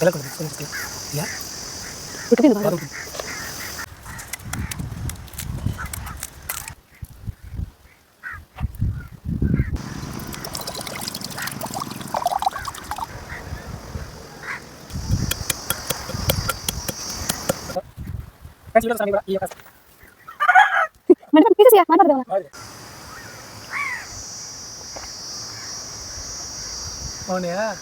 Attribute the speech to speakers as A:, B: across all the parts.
A: ఎలా కొడుకు కొంచెం ఇలా
B: ఉడికిపోయింది బాగా.
A: బాగా ఫ్రెండ్స్ వీడియో సార్ ఈ యొక్క
B: మేడం, తీసేసియా, మాట్లాడదామా?
A: అవునా
B: హాయ్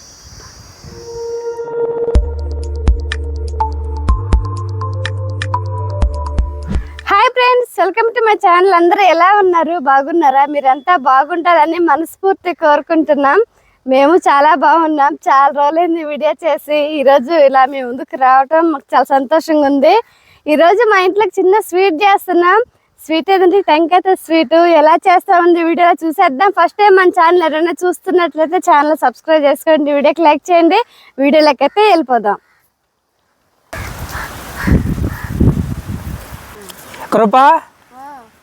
B: మా ఛానల్ అందరూ ఎలా ఉన్నారు? బాగున్నారా? మీరంతా బాగుంటారని మనస్ఫూర్తి కోరుకుంటున్నాం. మేము చాలా బాగున్నాం. చాలా రోజులైంది వీడియో చేసి. ఈరోజు ఇలా మీ ముందుకు రావటం మాకు చాలా సంతోషంగా ఉంది. ఈరోజు మా ఇంట్లోకి చిన్న స్వీట్ చేస్తున్నాం. స్వీట్ ఏదంటే టెంకాయ స్వీట్. ఎలా చేస్తామంది వీడియోలో చూసేద్దాం. ఫస్ట్ టైం మన ఛానల్ ఎవరైనా చూస్తున్నట్లయితే ఛానల్ సబ్స్క్రైబ్ చేసుకోండి. వీడియోకి లైక్ చేయండి. వీడియోలోకి అయితే వెళ్ళిపోదాం.
A: కృప?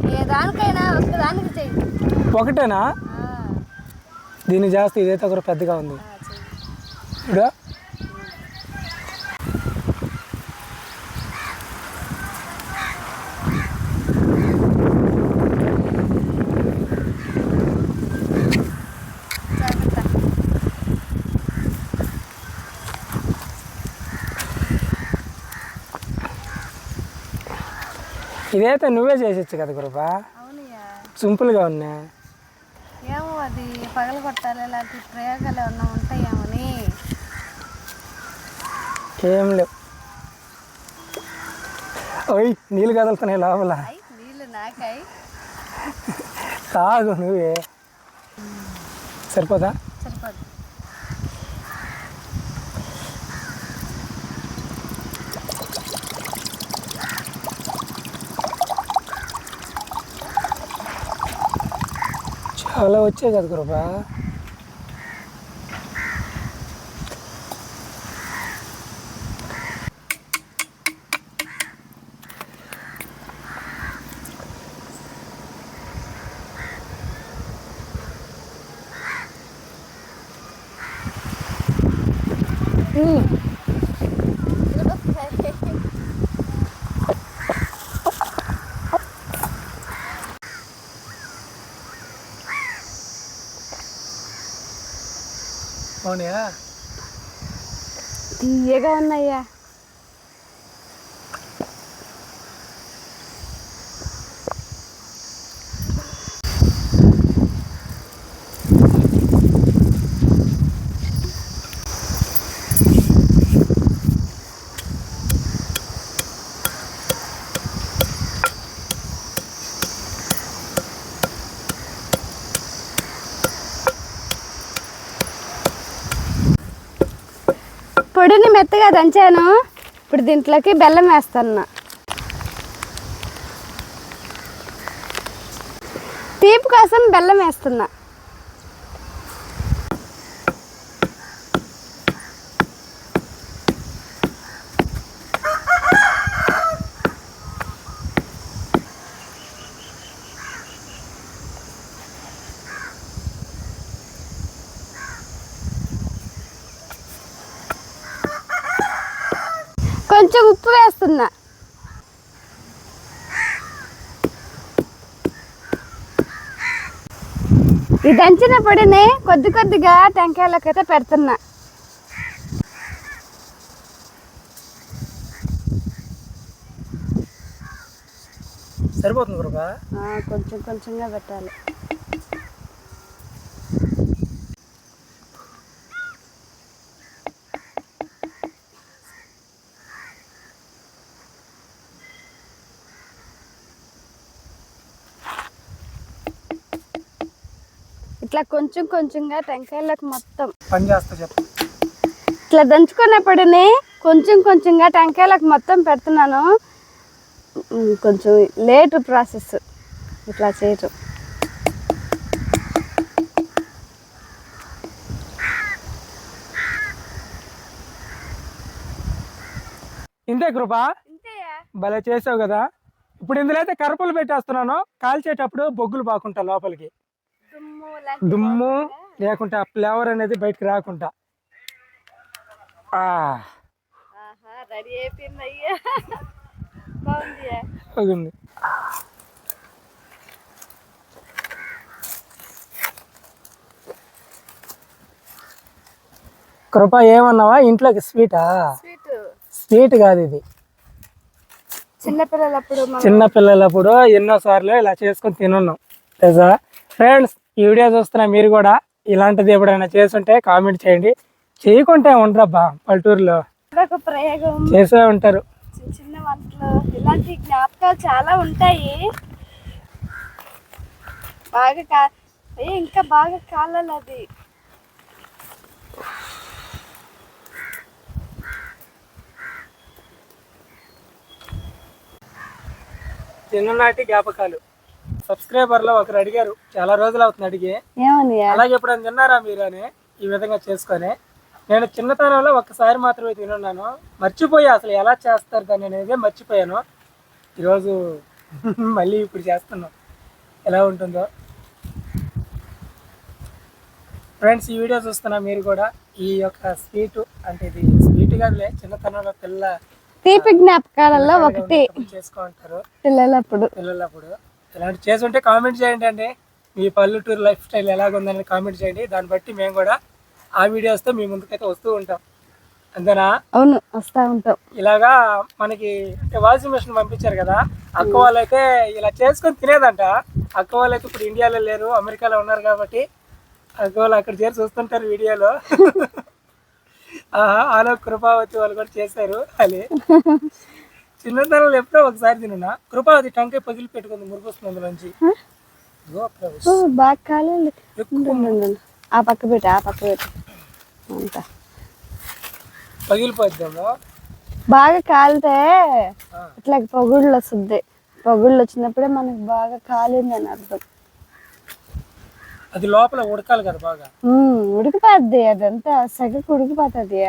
A: ఏ
B: దానికైనా ఒక్క దానికి చెయ్యి
A: ఒకటేనా దీన్ని చేస్తే ఇదైతే ఒకటి పెద్దగా ఉంది. ఇప్పుడు ఇదైతే నువ్వే చేసేచ్చు కదా కృప సింపుల్గా ఉన్నా.
B: ఏమో అది పగలు కొట్టాలి ఇలాంటి ప్రయోగాలు ఏమన్నా ఉంటాయేమని.
A: ఏం లేవు. ఓయ్ నీళ్ళు కదులుతున్నాయి లోపల.
B: నీళ్ళు నాకై
A: తాగు నువ్వే. సరిపోదు? అలా వచ్చే కదా కృప అవునా
B: తీయగా ఉన్నాయా పొడిని మెత్తగా దంచాను. ఇప్పుడు దీంట్లోకి బెల్లం వేస్తాను తీపి కోసం బెల్లం వేస్తున్నా కొంచెం ఉప్పు వేస్తున్నా. ఈ దంచిన పొడిని కొద్ది కొద్దిగా టెంకాయలకైతే పెడుతున్నా.
A: సరే సరిపోతుంది
B: కొంచెం కొంచెంగా పెట్టాలి. ఇట్లా కొంచెం కొంచెంగా టెంకాయలకు మొత్తం.
A: పని చేస్తా చెప్పు.
B: ఇట్లా దంచుకున్నప్పుడునే కొంచెం కొంచెంగా టెంకాయలకు మొత్తం పెడుతున్నాను. కొంచెం లేట్ ప్రాసెస్. ఇట్లా చేయటం.
A: ఇంతే కృప? భలే చేసావు కదా. ఇప్పుడు ఇందులో అయితే కరపలు పెట్టేస్తున్నాను. కాల్చేటప్పుడు బొగ్గులు బాకుంటా లోపలికి. దుమ్ము లేకుంటే ఆ ఫ్లేవర్ అనేది బయటకు రాకుండా. ఆ,
B: రెడీ అయిపోయింది అయ్యా. బాగుంది.
A: కృప ఏమన్నావా? ఇంట్లోకి స్వీటా?
B: స్వీట్.
A: కాదు ఇది.
B: చిన్నపిల్లలప్పుడు మనం
A: చిన్న పిల్లలప్పుడు ఎన్నో సార్లు ఇలా చేసుకొని తినున్నాం. తెలుసా? ఫ్రెండ్స్ ఈ వీడియో చూస్తున్న మీరు కూడా ఇలాంటిది ఎప్పుడైనా చేసుంటే కామెంట్ చేయండి. చేయకుంటే ఉండరబ్బా పల్లెటూరులో.
B: ప్రయోగం.
A: చేసే ఉంటారు.
B: చిన్న చిన్న వంటలు ఇలాంటి జ్ఞాపకాలు చాలా ఉంటాయి. బాగా కా ఇంకా బాగా కాలాలి అది
A: చిన్ననాటి జ్ఞాపకాలు. సబ్స్క్రైబర్లో ఒకరు అడిగారు చాలా రోజులు అవుతుంది అడిగి.
B: ఏమని
A: అలాగే ఎప్పుడైనా తిన్నారా మీరు? అని ఈ విధంగా చేసుకొని నేను చిన్నతనంలో ఒక్కసారి మాత్రమే తినున్నాను. మర్చిపోయా అసలు ఎలా చేస్తారు దాన్ని అనేది మర్చిపోయాను. ఈరోజు మళ్ళీ ఇప్పుడు చేస్తున్నాం. ఎలా ఉంటుందో. ఫ్రెండ్స్ ఈ వీడియో చూస్తున్నా మీరు కూడా ఈ యొక్క స్వీట్ అంటే ఇది స్వీట్ కాదులే చిన్నతనంలో పిల్ల
B: తీపి జ్ఞాపకాలలో ఒకటి.
A: చేసుకుంటారు.
B: పిల్లలప్పుడు.
A: పిల్లలప్పుడు. ఇలాంటి చేసుంటే కామెంట్ చేయండి అండి. మీ పల్లెటూరు లైఫ్ స్టైల్ ఎలాగుందని కామెంట్ చేయండి. దాన్ని బట్టి మేము కూడా ఆ వీడియోస్తో మీ ముందుకైతే వస్తూ ఉంటాం. అంతేనా?
B: అవును వస్తా ఉంటాం.
A: ఇలాగా మనకి వాషింగ్ మిషన్ పంపించారు కదా అక్క వాళ్ళైతే ఇలా చేసుకొని తినేదంట. అక్క వాళ్ళైతే ఇప్పుడు ఇండియాలో లేరు అమెరికాలో ఉన్నారు కాబట్టి అక్క వాళ్ళు అక్కడ చేరి చూస్తుంటారు వీడియోలో. ఆహా ఆలో కృపావతి వాళ్ళు కూడా చేశారు. అది చిన్నతనంలో ఎప్పుడో ఒకసారి తిన్నా? కృపావతి టంకాయ పగిలి పెట్టుకుంది ప్రవేశ్.
B: ఓ, బాగా కాలేదు ఆ పక్క పెట్టు ఆ పక్క పెట్టు. అంతా.
A: పగిలిపోద్దాము
B: బాగా కాలితే. ఇట్లా పొగుళ్ళు వస్తుంది. పొగుళ్ళు వచ్చినప్పుడే మనకు బాగా కాలింది అని అర్థం.
A: అది లోపల ఉడకాలి కదా బాగా.
B: ఉడికిపోద్ది అదంతా సగకు ఉడికిపోతుంది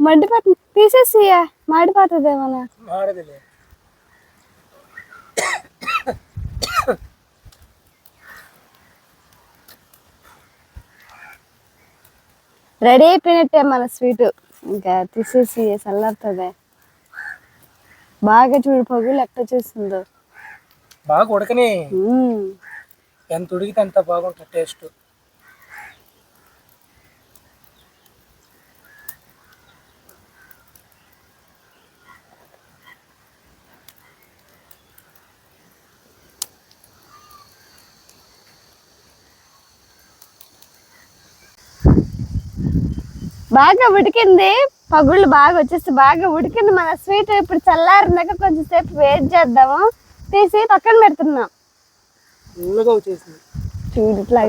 B: మండిపోతుంది తీసేసి మాడిపోతుంది ఏమన్నా
A: మాడదిలే.
B: రెడీ అయిపోయినట్టే మన స్వీట్. ఇంకా తీసేసి చల్లారుతుంది. బాగా చూడు పొగులు ఎట్లా చేస్తుందో.
A: బాగా ఉడకని. ఎంత ఉడికితే అంత బాగుంటుంది టేస్ట్.
B: బాగా ఉడికింది. పగుళ్ళు బాగా వచ్చేసి బాగా ఉడికింది. మన స్వీట్ ఇప్పుడు చల్లారినాక కొంచెం సేపు వెయిట్ చేద్దాము. తీసి పక్కన పెడుతున్నాం. చూడు ఇట్లా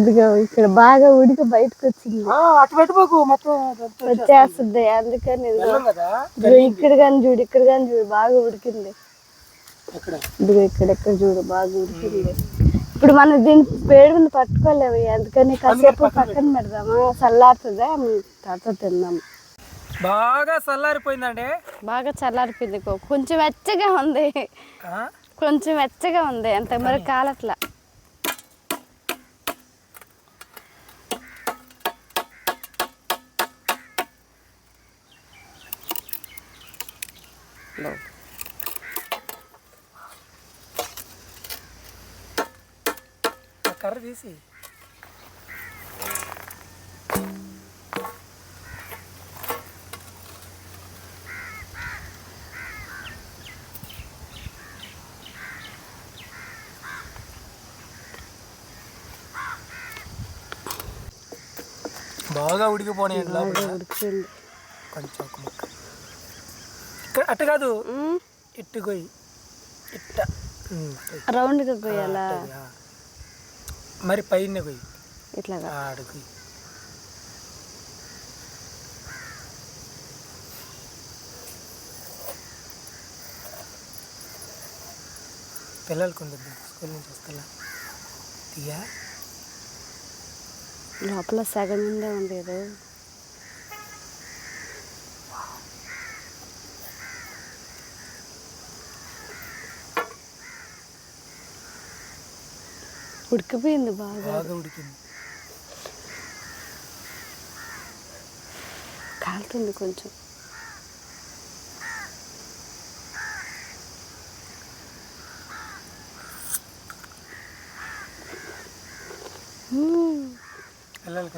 B: ఇదిగో ఇక్కడ బాగా ఉడికి బయటకు వచ్చింది. వచ్చేస్తుంది. అందుకని ఇక్కడ కానీ చూడు ఇక్కడ కానీ చూడు బాగా ఉడికింది. ఇదిగో ఇక్కడ ఎక్కడ చూడు బాగా ఉడికింది. ఇప్పుడు మనం వేడి మీద పట్టుకోలేము అందుకని కాసేపు పక్కన పెడదామా? చల్లారుతుందా? తర్వాత తిందాం.
A: బాగా చల్లారిపోయిందండి.
B: బాగా చల్లారిపోయింది కో- కొంచెం వెచ్చగా ఉంది.
A: ఆ?
B: కొంచెం వెచ్చగా ఉంది అంత మరి కాలట్లా.
A: ఆ కర్ర తీసి. బాగా
B: ఉడికింది
A: కొంచెం ఒక ముక్క. ఇక్కడ అట్ట కాదు. ఇట్టు కొయ్యి. ఇట్ట.
B: రౌండ్గా కొయ్యాలా.
A: మరి పైన కొయ్యి
B: ఇట్లాగా?
A: ఆడు కొయ్యి పిల్లలకు ఉండదు స్కూల్ నుంచి వస్తా తీయా?
B: లోపల సగం ఉందే ఉంది కదా ఉడికిపోయింది బాగా.
A: బాగా ఉడికింది.
B: కాలుతుంది కొంచెం.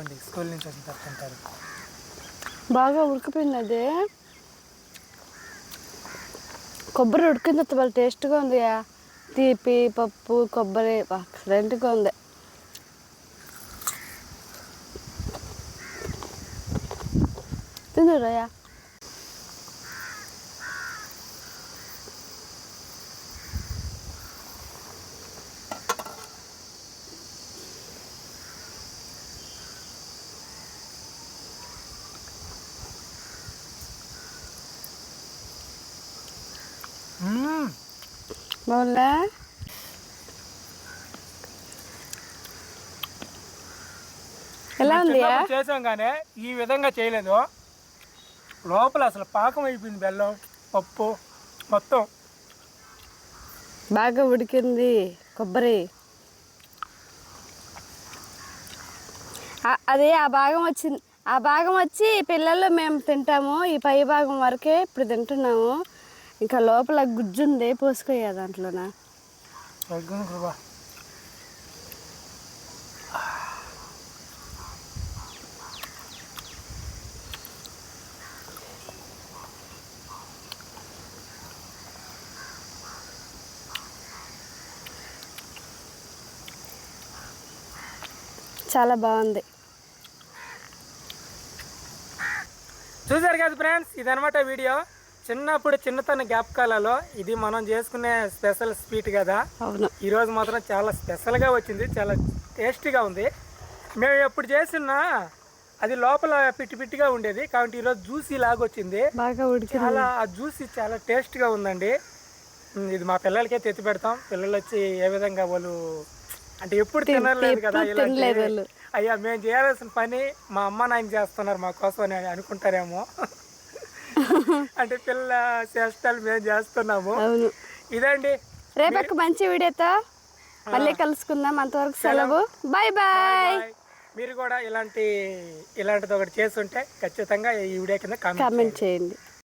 A: ఉండి స్కూల్ నుంచి వచ్చిన తర్వాత తింటారు.
B: బాగా ఉడికిపోయింది అది. కొబ్బరి ఉడికిన తర్వాత బాగా టేస్ట్గా ఉంది తీపి పప్పు కొబ్బరి ఎక్సలెంట్గా ఉంది. తిందురయ్యా బాగుందా ఎలా ఉంది
A: చేసాం కానీ ఈ విధంగా చేయలేదు. లోపల అసలు పాకం అయిపోయింది బెల్లం పప్పు మొత్తం.
B: బాగా ఉడికింది కొబ్బరి. అదే ఆ భాగం వచ్చింది. ఆ భాగం వచ్చి పిల్లలు మేము తింటాము. ఈ పై భాగం వరకే ఇప్పుడు తింటున్నాము. ఇంకా లోపల గుజ్జుంది పోసుకోయా దాంట్లోన. చాలా బాగుంది.
A: చూసారు కదా ఫ్రెండ్స్ ఇదనమాట వీడియో. చిన్నప్పుడు చిన్నతన జ్ఞాపకాలలో ఇది మనం చేసుకునే స్పెషల్ స్వీట్ కదా.
B: అవును.
A: ఈరోజు మాత్రం చాలా స్పెషల్గా వచ్చింది చాలా టేస్టీగా ఉంది. మేము ఎప్పుడు చేసినా అది లోపల పిట్టి పిట్టిగా ఉండేది కాబట్టి ఈరోజు జ్యూసీ లాగా వచ్చింది.
B: బాగా
A: చాలా ఆ జ్యూసీ చాలా టేస్ట్గా ఉందండి. ఉమ్, ఇది మా పిల్లలకే తెచ్చి పెడతాం. పిల్లలు వచ్చి ఏ విధంగా వాళ్ళు అంటే ఎప్పుడు తినలేదు కదా
B: ఎప్పుడు
A: ఇలాంటి-
B: తినలేదు వాళ్ళు.
A: అయ్యా మేము చేయాల్సిన పని మా అమ్మ నాయన చేస్తున్నారు మా కోసం అని అనుకుంటారేమో. అంటే పిల్లల చేష్టాలు మేము చేస్తున్నాము.
B: అవును.
A: ఇదండి.
B: రేపొక మంచి వీడియోతో మళ్ళీ కలుసుకుందాం. అంతవరకు సెలవు. Bye bye.
A: మీరు కూడా ఇలాంటి ఇలాంటిది ఒకటి చేస్తుంటే ఖచ్చితంగా ఈ వీడియో కింద
B: కామెంట్ చేయండి.